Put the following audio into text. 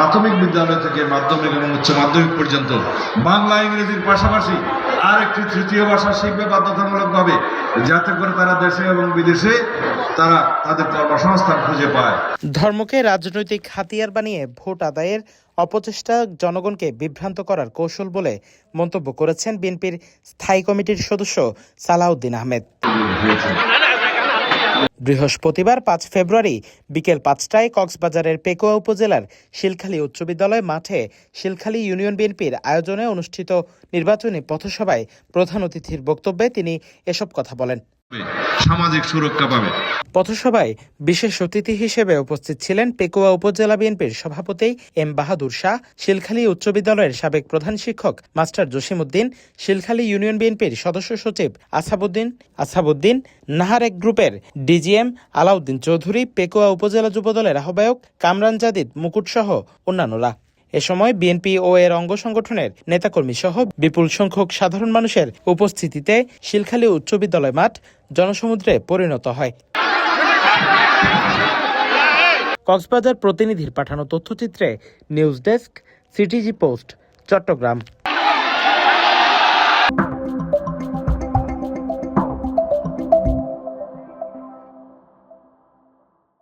প্রাথমিক বিদ্যালয় থেকে মাধ্যমিক এবং উচ্চ মাধ্যমিক পর্যন্ত বাংলা ইংরেজির পাশাপাশি আর একটি তৃতীয় ভাষা শিখবে বাধ্যতামূলকভাবে যাতে করে তারা দেশে এবং বিদেশে তারা তাদের কর্মসংস্থান খুঁজে পায়। ধর্মকে রাজনৈতিক হাতিয়ার বানিয়ে ভোট আদায়ের অপচেষ্টা জনগণকে বিভ্রান্ত করার কৌশল বলে মন্তব্য করেছেন বিএনপির স্থায়ী কমিটির সদস্য সালাউদ্দিন আহমেদ। বৃহস্পতিবার পাঁচ ফেব্রুয়ারি বিকেল পাঁচটায় কক্সবাজারের পেকুয়া উপজেলার শিলখালী উচ্চ বিদ্যালয় মাঠে শিলখালী ইউনিয়ন বিএনপির আয়োজনে অনুষ্ঠিত নির্বাচনী পথসভায় প্রধান অতিথির বক্তব্যে তিনি এসব কথা বলেন। সামাজিক সুরক্ষা পাবে। পথসভায় বিশেষ অতিথি হিসেবে উপস্থিত ছিলেন পেকুয়া উপজেলা বিএনপির সভাপতি এম বাহাদুর শাহ, শিলখালী উচ্চ বিদ্যালয়ের সাবেক প্রধান শিক্ষক মাস্টার জসিমউদ্দিন, শিলখালী ইউনিয়ন বিএনপির সদস্য সচিব আসাবুদ্দিন আসাবুদ্দিন নাহার এক গ্রুপের ডিজিএম আলাউদ্দিন চৌধুরী, পেকুয়া উপজেলা যুবদলের আহ্বায়ক কামরান জাদিদ মুকুট সহ অন্যান্যরা। এ সময় বিএনপি ও এর অঙ্গ সংগঠনের নেতাকর্মী সহ বিপুল সংখ্যক সাধারণ মানুষের উপস্থিতিতে শিলখালী উচ্চ বিদ্যালয় মাঠ জনসমুদ্রে পরিণত হয়। কক্সবাজার প্রতিনিধির পাঠানো তথ্যচিত্রে news desk, CTG post, Chattogram.